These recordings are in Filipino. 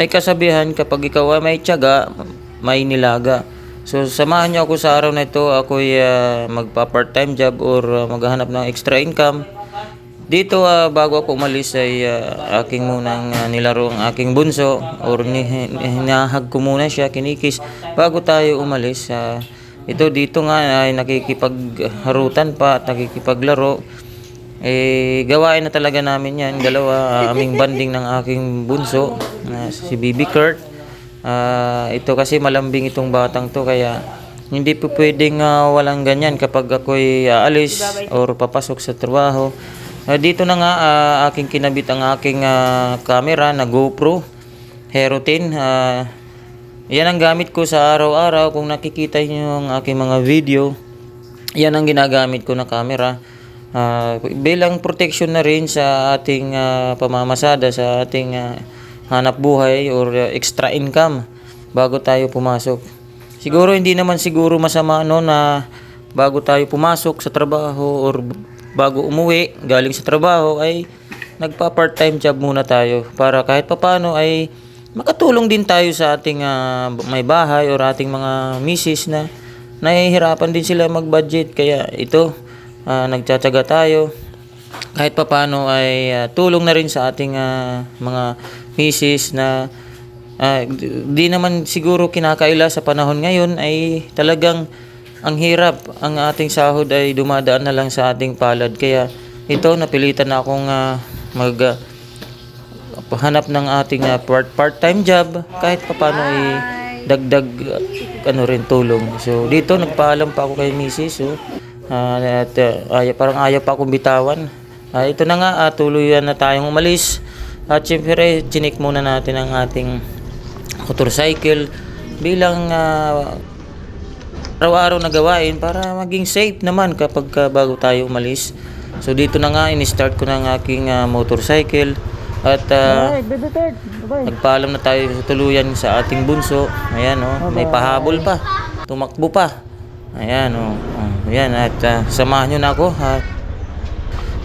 may kasabihan kapag ikaw ay may tiyaga, may nilaga. So samahan niyo ako sa araw na ito. Ako ay ah, magpa part-time job or ah, maghahanap ng extra income. Dito ah, bago ako umalis ay ah, aking munang ah, nilaro ang aking bunso or ni, hinahag ko muna siya, kinikis bago tayo umalis. ah, ito dito nga ay nakikipagharutan pa at nakikipaglaro. Eh, gawain na talaga namin yan. Dalawa, ah, aming banding ng aking bunso, na si Bibi Kurt. Ah, ito kasi malambing itong batang to, kaya hindi po pwedeng ah, walang ganyan kapag ako'y aalis or papasok sa trabaho. Ah, dito na nga ah, aking kinabit ang aking ah, camera na GoPro Hero 10. Ah, yan ang gamit ko sa araw-araw. Kung nakikita niyo ang aking mga video, yan ang ginagamit ko na camera. Ah, bilang protection na rin sa ating ah, pamamasada, sa ating ah, hanap buhay or ah, extra income bago tayo pumasok. Siguro hindi naman siguro masama no na bago tayo pumasok sa trabaho or bago umuwi galing sa trabaho ay nagpa part-time job muna tayo para kahit papano ay makatulong din tayo sa ating ah, may bahay or ating mga misis na nahihirapan din sila mag-budget kaya ito ah, nagtsatsaga tayo. Kahit papano ay ah, tulong na rin sa ating ah, mga misis na d- di naman siguro kinakaila sa panahon ngayon ay talagang ang hirap. Ang ating sahod ay dumadaan na lang sa ating palad. Kaya ito napilitan na akong ah, mag ah, hanap ng ating ah, part part-time job. Kahit papaano ay dagdag ah, ano rin tulong. So dito nagpaalam pa ako kay Mrs. So, ah, at ah, ayaw, parang ayaw pa akong bitawan. Ah, ito na nga ah, tuluyan na tayong umalis. At syempre chinik muna natin ang ating motorcycle bilang ah, araw-araw na gawain para maging safe naman kapag ka bago tayo umalis. So dito na nga in-start ko ng aking ah, motorcycle at ah, nagpaalam na tayo sa tuluyan sa ating bunso. Ayan oh, may pahabol pa. Tumakbo pa. Ayan oh. Ayan at ah, samahan niyo na ako ha.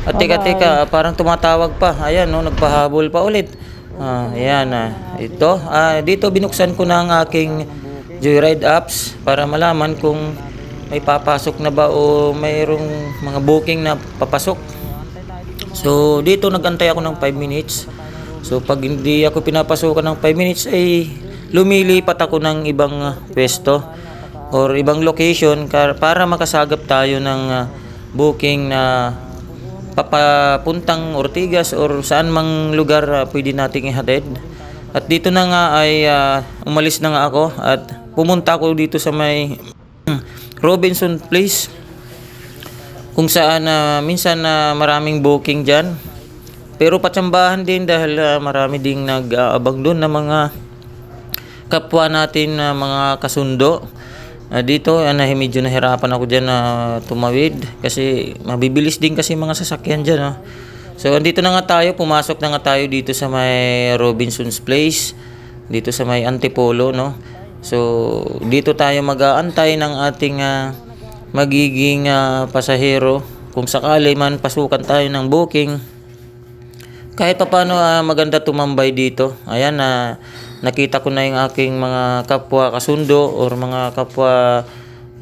At teka teka, parang tumatawag pa. Ayan oh, nagpahabol pa ulit. Ah, ayan ah. Ito, ah, dito binuksan ko na ang aking Joyride apps para malaman kung may papasok na ba o mayroong mga booking na papasok. So, dito nagantay ako ng 5 minutes. So, pag hindi ako pinapasukan ng 5 minutes, ay lumilipat ako ng ibang pwesto or ibang location para makasagap tayo ng ah, booking na papapuntang Ortigas or saan mang lugar ah, pwede nating ihatid. At dito na nga ay ah, umalis na nga ako at pumunta ako dito sa may Robinson Place kung saan na minsan na maraming booking dyan. Pero patsambahan din dahil ah, marami ding nag-aabang doon na mga kapwa natin na mga kasundo. Ah, dito, na medyo nahirapan ako dyan na tumawid kasi mabibilis din kasi mga sasakyan dyan. ah. So, andito na nga tayo, pumasok na nga tayo dito sa may Robinson's Place, dito sa may Antipolo, no? So, dito tayo mag-aantay ng ating ah, magiging ah, pasahero. Kung sakali man pasukan tayo ng booking, kahit pa paano ah, maganda tumambay dito. Ayan na nakita ko na yung aking mga kapwa kasundo or mga kapwa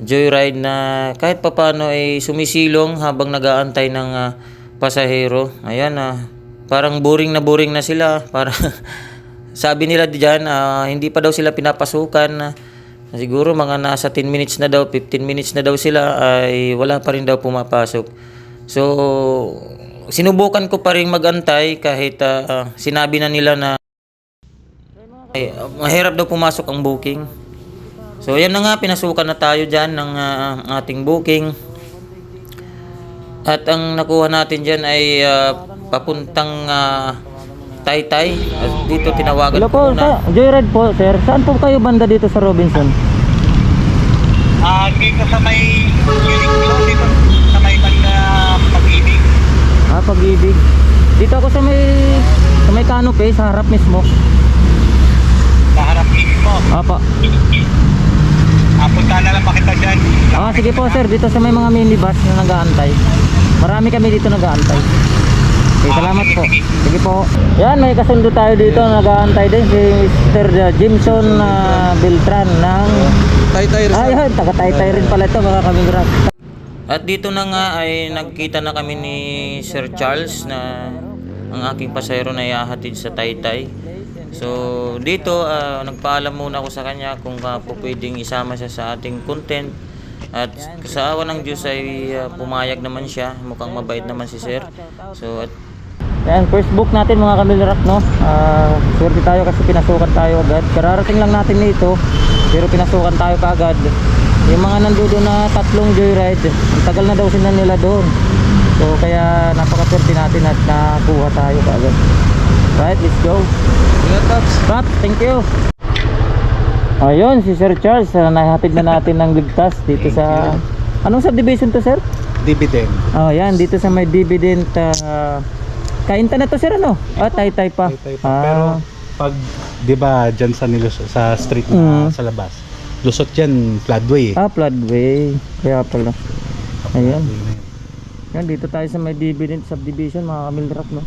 joyride na kahit pa paano ay sumisilong habang nag-aantay ng ah, pasahero. Ayan ah, parang boring na boring na sila. Para sabi nila diyan ah, hindi pa daw sila pinapasukan. siguro mga nasa 10 minutes na daw, 15 minutes na daw sila ay wala pa rin daw pumapasok. So, sinubukan ko pa rin magantay kahit ah, ah, sinabi na nila na ay, ah, mahirap daw pumasok ang booking. So, yan na nga, pinasukan na tayo dyan ng ah, ating booking. At ang nakuha natin dyan ay ah, papuntang ah, Taytay. At dito tinawagan Hello ko po, na. sa, Joyride po, sir. Saan po kayo banda dito sa Robinson? Ah, dito sa may Uniqlo, dito sa may banda pag-ibig. Ah, pag-ibig. Dito ako sa may sa may canopy, sa harap mismo. Sa harap mismo. Apa. Ah, punta na lang makita dyan. Ah, sige po, sir. Dito sa may mga minibus na nag-aantay. Marami kami dito nag-aantay. Okay, salamat sige, po. sige. Sige po. Yan, may kasundo tayo dito. Nag-aantay din si Mr. Jimson ah, Beltran ng... Tay-tay Ah, yan. Taga-taytay rin pala ito mga kamigrat. At dito na nga ay nagkita na kami ni Sir Charles na ang aking pasayro na ihahatid sa Taytay. So dito ah, nagpaalam muna ako sa kanya kung uh, po pwedeng isama siya sa ating content. At sa awa ng Diyos ay ah, pumayag naman siya. Mukhang mabait naman si Sir. So at Yan, first book natin mga kamilrak, no? Ah, swerte tayo kasi pinasukan tayo agad. Kararating lang natin nito, pero pinasukan tayo kaagad. Yung mga nandoon na tatlong joyride, ang tagal na daw sila nila doon. So kaya napakaswerte natin at nakuha tayo kaagad. Right, let's go. Pat, thank you. Ayun, si Sir Charles, uh, nahatid na natin ng ligtas dito sa... Anong subdivision to, sir? Dividend. Oh, yan dito sa may dividend uh, kainta na to sir ano? Ah, tay-tay pa. Tay-tay pa. Ah, Pero pag 'di ba diyan sa nilus sa street Mm. na sa labas. Lusot diyan floodway. ah, floodway. Kaya pala. Ayan. Yan dito tayo sa may dividend subdivision mga kamilrap no.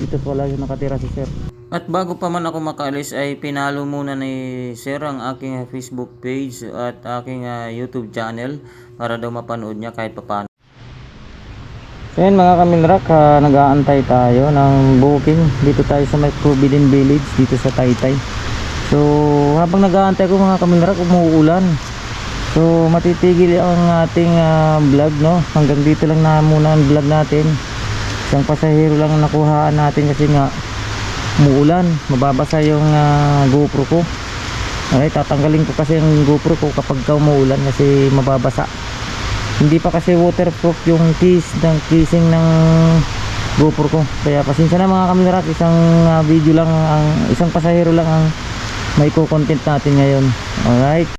Dito pala yung nakatira si sir. At bago pa man ako makaalis ay pinalo muna ni Sir ang aking ah, Facebook page at aking ah, YouTube channel para daw mapanood niya kahit papano. So yan mga kamilrak, ah, nag-aantay tayo ng booking. Dito tayo sa may Forbidden Village dito sa Taytay. So habang nag-aantay ko mga kamilrak, umuulan. So matitigil ang ating ah, vlog no. Hanggang dito lang na muna ang vlog natin. Isang pasahero lang ang nakuhaan natin kasi nga umuulan. Mababasa yung ah, GoPro ko. Okay, tatanggalin ko kasi yung GoPro ko kapag ka umuulan kasi mababasa. Hindi pa kasi waterproof yung case ng casing ng GoPro ko. Kaya pasensya na mga kamilarak, isang ah, video lang ang isang pasahero lang ang may content natin ngayon. Alright.